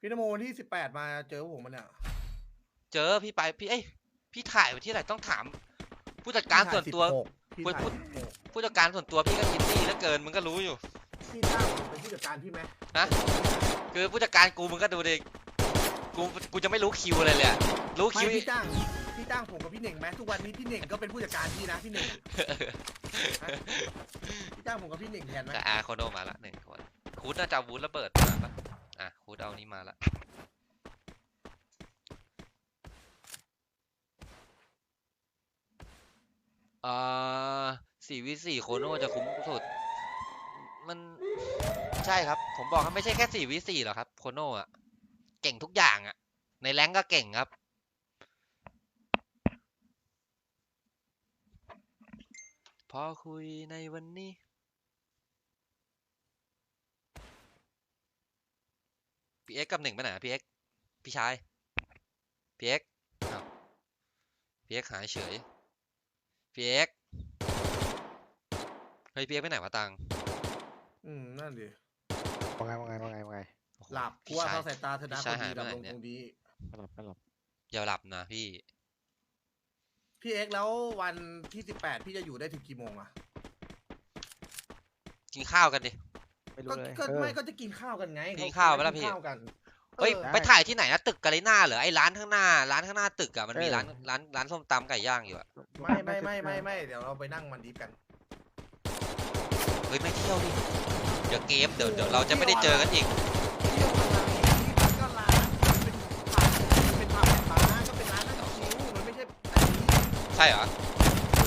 พี่นโมวันที่สิบแปดมาเจอผมมันเนี่ย เจอพี่ไปพี่เอ้ยพี่ถ่ายไว้ที่ไหนต้องถาม ผู้จัดการส่วนตัว พี่พูดถ่ายพูด 16ผู้จัดการส่วนตัวพี่ก็คิดนี่แล้วเกินมึงก็รู้อยู่ พี่ตั้งผมเป็นผู้จัดการพี่ไหมฮะคือผู้จัดการกูมึงก็ดูดิกูกูจะไม่รู้คิวอะไรเลยอะรู้ไม่คิว พี่ตั้งพี่ตั้งผมกับพี่เหน่งไหมทุกวันนี้พี่เหน่งก็เป็นผู้จัดการพี่นะพี่เหน่งพี่ตั้งผมกับพี่เหน่งแทนไหมกับอาโคโนมาละหนึ่งคนคูดน่าจะเอาวูดระเบิดมาปะ อะคูดเอานี้มาละอ่าสี่วิสี่โคโนจะคุ้มสุด มันใช่ครับ ผมบอกครับไม่ใช่แค่สี่วิสี่หรอกครับโคโนอะเก่งทุกอย่างอะในแรงก็เก่งครับพอคุยในวันนี้ พี่เอ็กซ์กับหนึ่งไปไหนอะพี่เอ็กซ์พี่ชายพี่เอ็กซ์อ้าวพี่เอ็กซ์หายเฉยพี่เอ็กซ์เฮ้ยพี่เอ็กซ์ไปไหนวะตังอืมนั่นดิว่าไงว่าไงว่าไงว่าไงโอ้โหลับกูพี่ว่าชายเข้าสายตาเธอนะพี่คชายนหายดีไปไหนดำรงเนี่ยคงดีไม่หลับไม่หลับอย่าหลับนะพี่ พี่เอ็กซ์แล้ววันที่สิบแปดพี่จะอยู่ได้ถึงกี่โมงอะกินข้าวกันดิ ไม่รู้ก็เลยก็เออ ไม่ก็จะกินข้าวกันไงกินข้าวไปแล้วพี่ กินข้าวกันเฮ้ยออ ไปถ่ายที่ไหนนะตึกกาลิน่าเหรอไอ้ร้านข้างหน้า ร้านข้างหน้าตึกอะมันมีเออ ร้านร้านร้านส้มตำไก่ย่างอยู่อะไม่ไม่ไม่ไม่ไม่เดี๋ยวเราไปนั่งมันดีฟกัน เฮ้ยไม่เที่ยวดิเดี๋ยวเกมเดี๋ยวเดี๋ยวเราจะไม่ได้เจอกันอีกเที่ยวอะไรที่ก็ร้านเป็นผับเป็นผับเป็นบาร์ก็เป็นร้านนั่งชิวมันไม่ใช่อันนี้ใช่เหรอ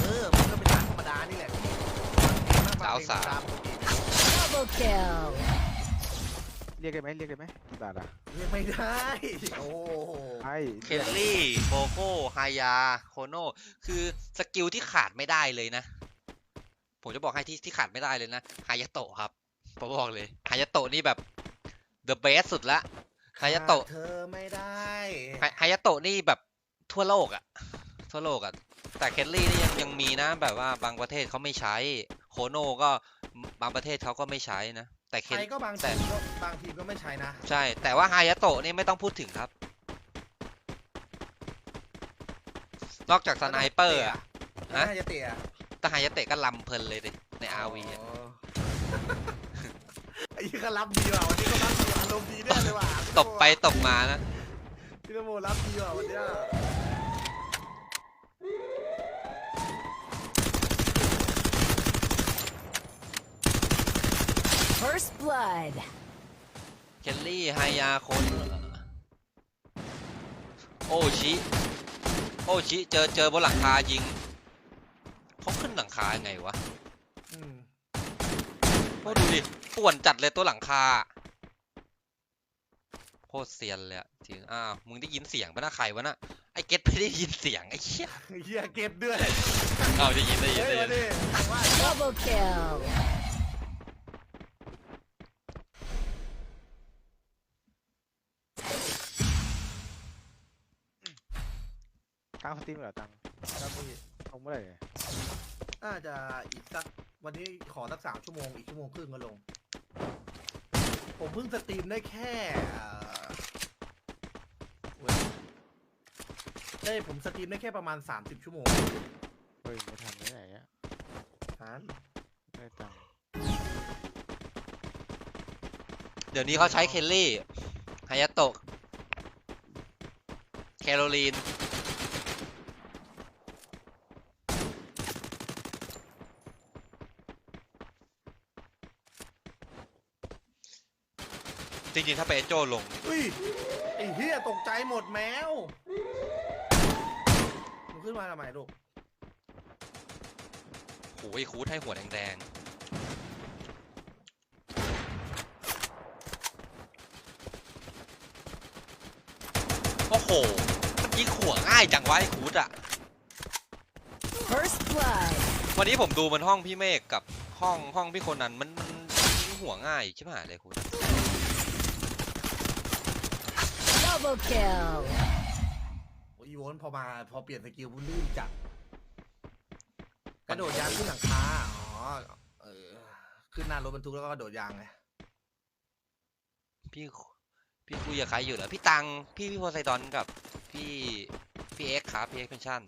เออมันก็เป็นร้านธรรมดานี่แหละพี่นั่งฟังเพลงสาวสาว ตามปกติ Double kill. เรียกได้ไหมเรียกได้ไหมกี่บาทอะเรียกไม่ได้ โอ้โหใช่เคลลี่โบโก้ไฮยา โคโน คือสกิลที่ขาดไม่ได้เลยนะ ผมจะบอกให้ที่ที่ขาดไม่ได้เลยนะฮายาโตะครับ ผมบอกเลยฮายาโตะนี่แบบ the best สุดละฮายาโตะขาดเธอไม่ได้ฮาฮายาโตะนี่แบบทั่วโลกอะทั่วโลกอะแต่เคลลี่นี่ยังยังมีนะ แบบว่าบางประเทศเขาไม่ใช้ โคโนก็ บางประเทศเขาก็ไม่ใช้นะ แต่เคใคลรก็บางแต่ ทีก็บางทีก็ไม่ใช่นะ ใช่ แต่ว่าฮายาโตะนี่ไม่ต้องพูดถึงครับ นอกจากสไนเปอร์อะ ฮะ น่าจะเตะแต่ฮายาเตะก็ลำเพลินเลยดิในอาวีอ๋อไอ้ยี่ก็รับดีว่ะวันนี้ก็รับดีอารมณ์ดีด้วยเลยว่ะตบไปตบมานะ พี่นโมรับดีว่ะวันเนี้ย First blood. เคลลี่ไฮยาคนโอชิโอชิเจอเจอบนหลังคายิงเขาขึ้นหลังคายังไงวะอืมโอ้ดูดิป่วนจัดเลยตัวหลังคาโคตรเซียนเลยอะจริงอ้าวมึงได้ยินเสียงปะนะใครวะน่ะไอ้เก็ตไม่ได้ยินเสียงไอ้เหี้ยเฮียเก็บด้วยเอาได้ยินได้ยินเฮ้ยได้ยิมานดิว่า Double kill. ตั้งสตรีมเหรอตังครับพี่ลงเมื่อไหร่เนี่ยน่าจะอีกสักวันนี้ขอสักสามชั่วโมงอีกชั่วโมงครึ่งก็ลง ผมเพิ่งสตรีมได้แค่เอ่อเว้ยได้ผมสตรีมได้แค่ประมาณสามสิบชั่วโมงเฮ้ยไม่ทันไม่ไหนอะทันได้ตังค์เดี๋ยวนี้เขาใช้เคลลี่ไฮยาโตะ แคโรลีน จริงๆ ถ้าเป็นเอโจลงอุ้ยไอ้เฮียตกใจหมดแมวมึงขึ้นมาทำไมลูกโอ้ยคูดให้หัวแดงๆ โอ้โหมันยิงหัวง่ายจังวะไอ้คูดอะ First blood. วันนี้ผมดูมันห้องพี่เมฆกับห้องห้องพี่คนนั้นมันมันยิงหัวง่ายใช่ไหมเลยคูด Double kill. โอ้ยอีโวนพอมาพอเปลี่ยนสกิลมันลื่นจัดกระโดดยางขึ้นหลังคาอ๋อเออขึ้นหน้ารถบรรทุกแล้วก็กระโดดยางไงพี่พี่พี่คุยกับใครอยู่เหรอพี่ตังพี่พี่โพไซดอนกับพี่พี่เอ็กซ์ครับพี่เอ็กซ์เพนชั่น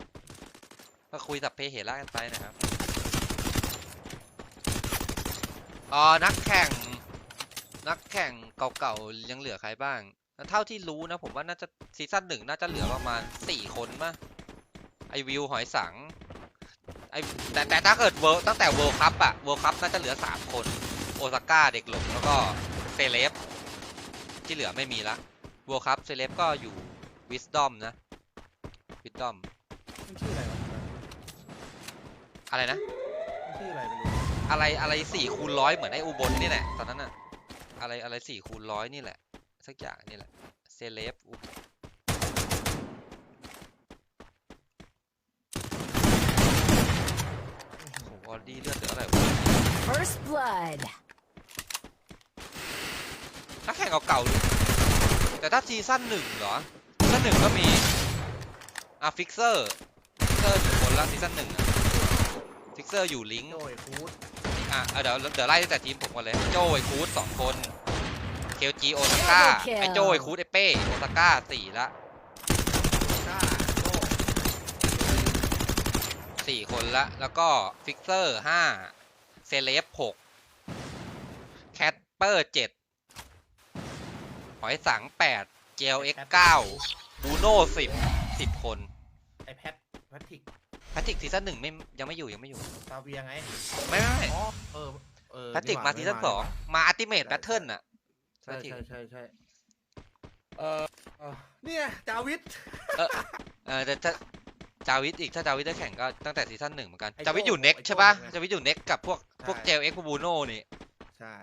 ก็คุยสับเพเหระกันไปนะครับอ๋อนักแข่ง นักแข่งเก่าๆยังเหลือใครบ้าง เท่าที่รู้นะผมว่าน่าจะซีซั่นหนึ่งน่าจะเหลือประมาณสี่คนป่ะไอวิวหอยสังไอแต่แต่ถ้าเกิดเวิร์ตั้งแต่เวิลด์คัพอะเวิลด์คัพน่าจะเหลือสามคนโอซาก้าเด็กหลงแล้วก็เซเลบที่เหลือไม่มีละเวิลด์คัพเซเลบก็อยู่วิสดอมนะวิสดอมมันชื่ออะไรวะอะไรนะมันชื่ออะไรไม่รู้อะไรอะไรสี่คูณร้อยเหมือนไออุบลนี่แหละตอนนั้นอะอะไรอะไรสี่คูณร้อยนี่แหละ สักอย่างนี่แหละเซเลบอุโอ้โหออดี้เลือดเหลืออะไรวะ First blood. นักแข่งเก่าๆดิแต่ถ้าซีซั่นหนึ่งเหรอซีซั่นหนึ่งก็มีอะฟิกเซอร์ฟิกเซอร์หนึ่งคนละซีซั่นหนึ่งอะฟิกเซอร์อยู่ลิงก์โจ้ยคูดอะเอาเดี๋ยวเดี๋ยวไล่ตั้งแต่ทีมผมก่อนเลยโจ้ไอคูดสองคนเค ลจีโอซาก้า Double kill ไอโจ้ไอคูดไอเป้โอซาก้าสี่ละก้าโจ้สี่คนละ แล้วก็ฟิกเซอร์ห้าเซเลฟหกแคทเปอร์เจ็ดหอยสังแปดเจลเอ็กเก้าบูโน่สิบสิบคน ไอแพทแพทริกแพทริกซีซั่นหนึ่งไม่ยังไม่อยู่ยังไม่อยู่ซาเวียไง ไม่ไม่ไม่อ๋อเออเออแพทริกมาซีซั่นสองมาอัติเมทแบทเทิลน่ะ ใช่แพทริกใช่ใช่ใช่เออเออเนี่ยจาวิท เออแต่ถ้าจาวิทอีกถ้าจาวิทได้แข่งก็ตั้งแต่ซีซั่นหนึ่งเหมือนกันไอ้จาวิทโจ้อยู่เน็กไอ้โจ้ใช่ปะไงจาวิทอยู่เน็กกับพวกพวกใช่ เจลเอ็กบูโน่นี่ใช่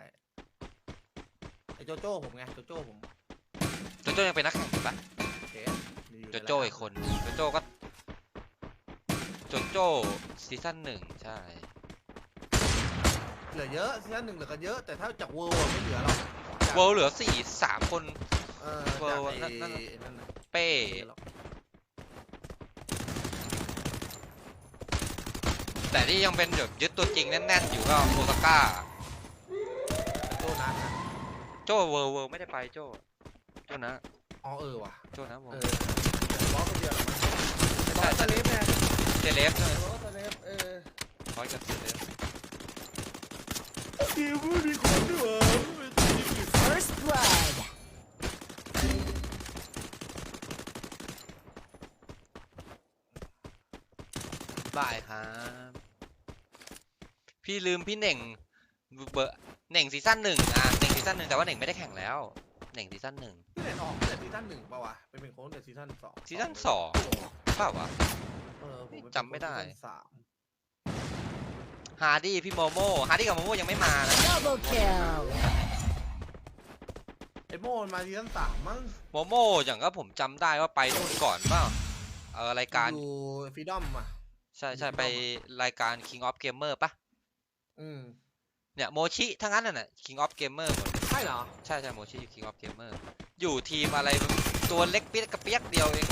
ไอโจโจ้ผมไงโจโจ้ผมโจโจ้ยังเป็นนักแข่งอยู่ปะโอเคดียู่โจในโจ้รายอีกการคนโจโจ้ก็โจโจ้ซีซั่นหนึ่งใช่ เหลือเยอะซีซั่นหนึ่งเหลือกันเยอะแต่ถ้าจากเวิร์ลไม่เหลือหรอกจาก เวิลด์เหลือสี่สามคน เออ World จากนั่ไอ้นนั่น นั่นน่ะเป้ไม่เหลือหรอกแต่ที่ยังเป็นแบบยึดตัวจริงแน่นๆอยู่ก็โอซาก้าแต่โจ้นะนะโจ้เวิลด์เวิลด์ไม่ได้ไปโจ้โจ้นะอ๋อเออว่ะ โจ้นะเวิลเอด์อร้องคนเดียวเหรอร้ใช่องสเลฟไงเจเลฟด้วยร้องสเลฟเออร้อยกับเจเลฟทีมไม่มีคนด้วย First blood. บายครับ พี่ลืมพี่เหน่งเบอร์เหน่งซีซั่นหนึ่งอะเหน่งซีซั่นหนึ่งแต่ว่าเหน่งไม่ได้แข่งแล้วเหน่งซีซั่นหนึ่งพี่เน็ตออกตั้งแต่ซีซั่นหนึ่งป่าวะไปเป็นโค้ชตั้งแต่ซีซั่นสองซีซั่นสองเปล่าวะ เออผมเป็นจำไม่ได้ซีซั่นสามฮาร์ดี้พี่โมโมฮาร์ดี้กับโมโมยังไม่มานะ Double kill. ไอโม่มันมาซีซั่นสามมั้งโมโมอย่างก็ผมจำได้ว่าไปนู่นก่อนเปล่าเออรายการอยู่ฟรีดอมอะ ใช่ใช่อยู่ไปที่รายการ King of Gamer ปะอืมเนี่ยโมชิทั้งนั้นน่ะ King of Gamer หมดใช่เหรอ ใช่ใช่โมชิอยู่ King of Gamer อยู่ทีมอะไรตัวเล็กเปียกกระเปียกเดียวเอง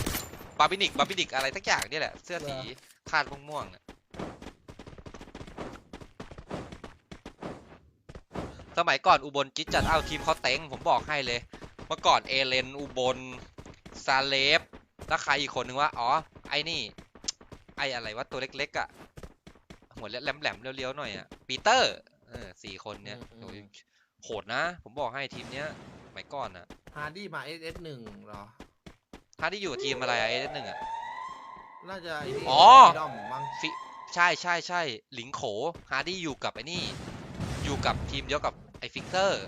บาบินิกบาบินิกอะไรสักอย่างเนี่ยแหละ เสื้อสีคาดม่วงๆน่ะ สมัยก่อนอุบลจิตจัดเอาทีมเขาเต็งผมบอกให้เลย เมื่อก่อนเอเลนอุบลซาเลฟแล้วใครอีกคนนึงว่าอ๋อไอ้นี่ ไอ้อะไรวะตัวเล็กๆอะหัวแหลมๆเลี้ยวๆหน่อยอะปีเตอร์เออสี่คนเนี้ยอืมอืมโอ้ยโหดนะ ผมบอกให้ทีมเนี้ยสมัยก่อนอะฮาร์ดี้มาเอสเอสหนึ่งเหรอถ้าที่อยู่ทีมอะไรไอ้หนึ่งอะน่าจะไอ้นี่อ๋อฟรีดอมมั้งฟิใช่ใช่ใช่หลิงโขฮาร์ดี้อยู่กับไอ้นี่ อยู่กับทีมเดียวกับ ไอ้ฟิกเตอร์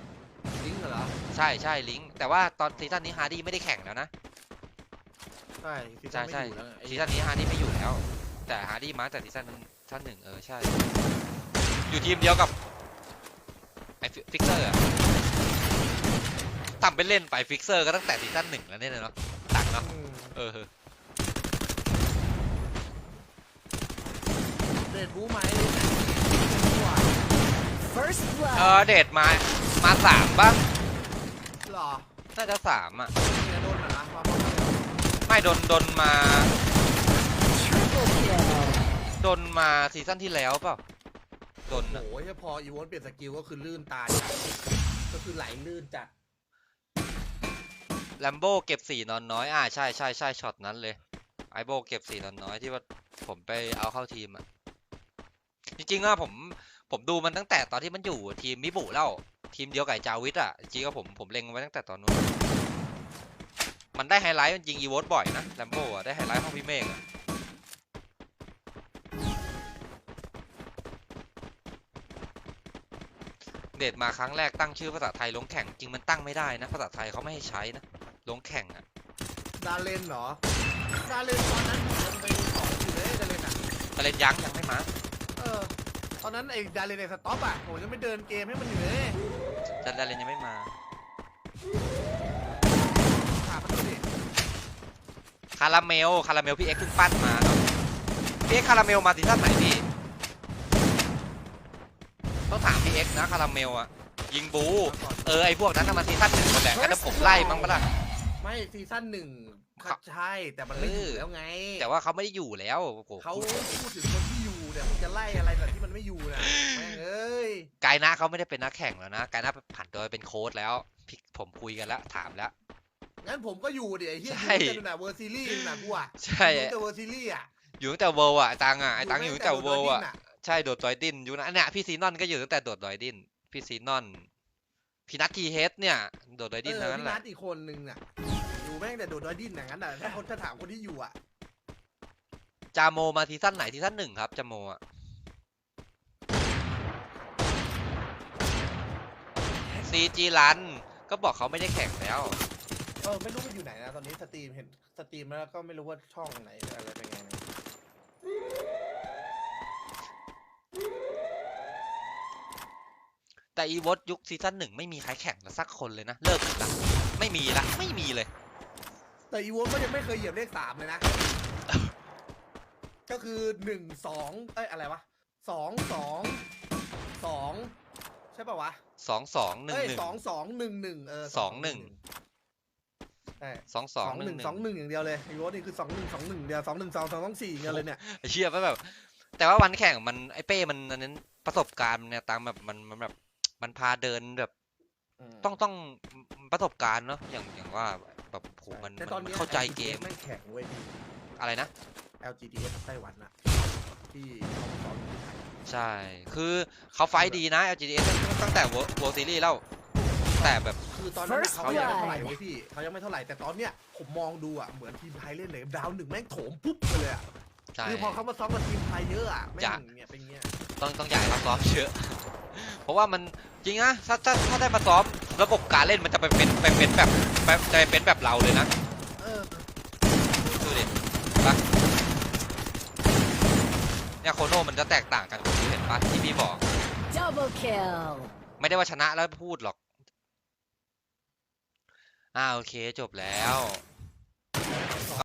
ลิงก์เหรอ ใช่ใช่ลิงแต่ว่าตอนซีซั่นนี้ฮาร์ดี้ไม่ได้แข่งแล้วนะ ใช่ซีใช่ซั่นไม่ใช่อยู่แล้วไอ้ซีซั่นนี้ฮาร์ดี้ไม่อยู่แล้ว แต่ฮาร์ดี้มาแต่ซีซั่นท่านหนึ่งเออใช่ อยู่ทีมเดียวกับไอ้ฟิฟิกเซอร์อะทำเป็นเล่นไปฟิกเซอร์ก็ตั้งแต่ซีซั่นหนึ่งแล้วเนี่ยเนาะต่างเนาะอืมเออเดดบู๊ไหมไม่ไหว First เออ blood. เดทมา มาสามป่ะเหรอน่าจะสามอะเนี่ยโดนเหรอนะมาพร้อมกันเลยไม่โดนโดนมา Triple kill. โดนมาซีซั่นที่แล้วเปล่าโดนโอ้อะโหแค่พออีวอนเปลี่ยนสกิลก็คือลื่นตาก็คือไหลลื่นจัดแลมโบเก็บสี่นอนน้อยอ่าใช่ใช่ใช่ช็อตนั้นเลยไอโบเก็บสี่นอนน้อยที่ว่าผมไปเอาเข้าทีมอะจริงๆอะผม ผมดูมันตั้งแต่ตอนที่มันอยู่ทีมมิบุแล้ว ทีมเดียวกับไอ้จาวิทอะจริงๆก็ผมผมเล็งมันไว้ตั้งแต่ตอนนู้นมันได้ไฮไลท์มันยิงอีโวตบ่อยนะแลมโบอะได้ไฮไลท์ห้องพี่เมฆอะเดทมาครั้งแรกตั้งชื่อภาษาไทยลงแข่งจริงมันตั้งไม่ได้นะ ภาษาไทยเขาไม่ให้ใช้นะ ลงแข่งอะดาเลนเหรอ ดาเลนตอนนั้นผมยังไปสองอยู่เลยดาเลนอะแต่เล่นยังยังไม่มา เออ ตอนนั้นไอ้ดาเลนในสต็อปอะผมยังไม่เดินเกมให้มันอยู่เลยจันดาเลนยังไม่มา ถามมันดูดิคาราเมล คาราเมลพี่เอ็กซ์เพิ่งปั้นมาเนาะพี่เอ็กซ์คาราเมลมาซีซั่นไหนพี่ ต้องถามพี่เอ็กซ์นะคาราเมลอะยิงบู เออไอพวกนั้นน่ะมาซีซั่นหนึ่งหมดแหละงั้นผมไล่มั้งปะล่ะ ไม่ซีซั่นหนึ่งครับใช่แต่มันไม่อยู่แล้วไงแต่ว่าเขาไม่ได้อยู่แล้วโอ้โหเขาพูดถึงคนที่อยู่ เนี่ยมันจะไล่อะไรแบบที่มันไม่อยู่นะแม่งเอ้ยไกายนะเขาไม่ได้เป็นนักแข่งแล้วนะไกายนะผ่านตัวไปเป็นโค้ชแล้วพี่ผมคุยกันแล้วถามแล้ว งั้นผมก็อยู่ดิไอ้เหี้ยใช่ อยู่แต่น่ะเวอร์ซีรีส์น่ะกูอะใช่อยู่แต่เวอร์ซีรีส์อะอยู่ตั้งแต่เวิร์อะไอตังอะไอตังอยู่ตั้งแต่เวิร์อะยู่ตั้งใช่โดดดอยดินอยู่นะเนี่ยพี่ซีนอนก็อยู่ตั้งแต่โดดดอยดินพี่ซีนอนพี่นัททีเฮดเนี่ยโดดดอยดินเอทั้งอนั้นพี่แหนัละดอีกคนนึงน่ะอยู่แม่งแต่โดดดอยดิ้นอย่างนั้นน่ะถ้าเขาจะถามคนที่อยู่อะ จาโมมาซีซั่นไหนซีซั่นหนึ่งครับจาโมอะซีจีรันก็บอกเขาไม่ได้แข่งแล้ว เออไม่รู้มันอยู่ไหนนะตอนนี้สตรีมเห็นสตรีมแล้วก็ไม่รู้ว่าช่องไหนอะไรเป็นไงนะแต่อีวอตยุคซีซั่นหนึ่งไม่มีใครแข่งละสักคนเลยนะ เลิกละไม่มีละไม่มีเลย แต่อีวอนก็ยังไม่เคยเหยียบเลขสามเลยนะ ก็คือหนึ่งสองเอ้ยอะไรวะสองสองสองใช่ป่าวะสองสองหนึ่งเอ้ยหนึ่ง สองสองหนึ่งหนึ่งเออสองหนึ่ง ใช่สองสสอองงหหนึ่นึ่งงหนึ่สองงหนึ่งอย่างเดียวเลยอีวอนนี่คือสองหนึ่งสองหนึ่งเดียวสองหนึ่งสองสองสองสี่อย่างเดียวเลยเนี่ยเชื่อว่าแบบ แต่ว่าวันแข่งมันไอเป้มันอันนั้นประสบการณ์เนี่ยตังแบบมันมันแบบมันพาเดินแบบ มต้องต้องประสบการณ์เนาะอย่างอย่างว่าแบบโหมันแต่มันตอนมันนี้ยเข้าใจเกม LGDS ไม่งแข็งเว้ยพี่อะไรนะ LGDS ไต้หวันอะที่เขาสอนที่ไทยใช่ คือเขาไฟท์ดีนะ LGDS ตั้งแต่ World Series แล้ว แต่แบบ คือตอนนั้นน่ะ First เขายังไม่เท่าไหร่ blood เว้ยพี่เขายังไม่เท่าไหร่แต่ตอนเนี้ยผมมองดูอะเหมือนทีมไทยเล่นเลยดาวหนึ่งแม่งโถมปุ๊บไปเลยอะใช่ คือพอเขามาซ้อมกับทีมไทยเยอะอะแม่จะงเนี่ยเป็นเงี้ยต้องต้องอยากให้เราซ้อมเยอะ เพราะว่ามันจริงนะถ้าถ้าถ้าได้มาซ้อมระบบการเล่นมันจะไปเป็นไปเป็นแบบแบบจะไปเป็นแบบเราเลยนะ เออ ดูดิปะ เนี่ยโคโน่มันจะแตกต่างกันคุณเห็นปะที่พี่บอก Double kill. ไม่ได้ว่าชนะแล้วพูดหรอก อ่าโอเคจบแล้ว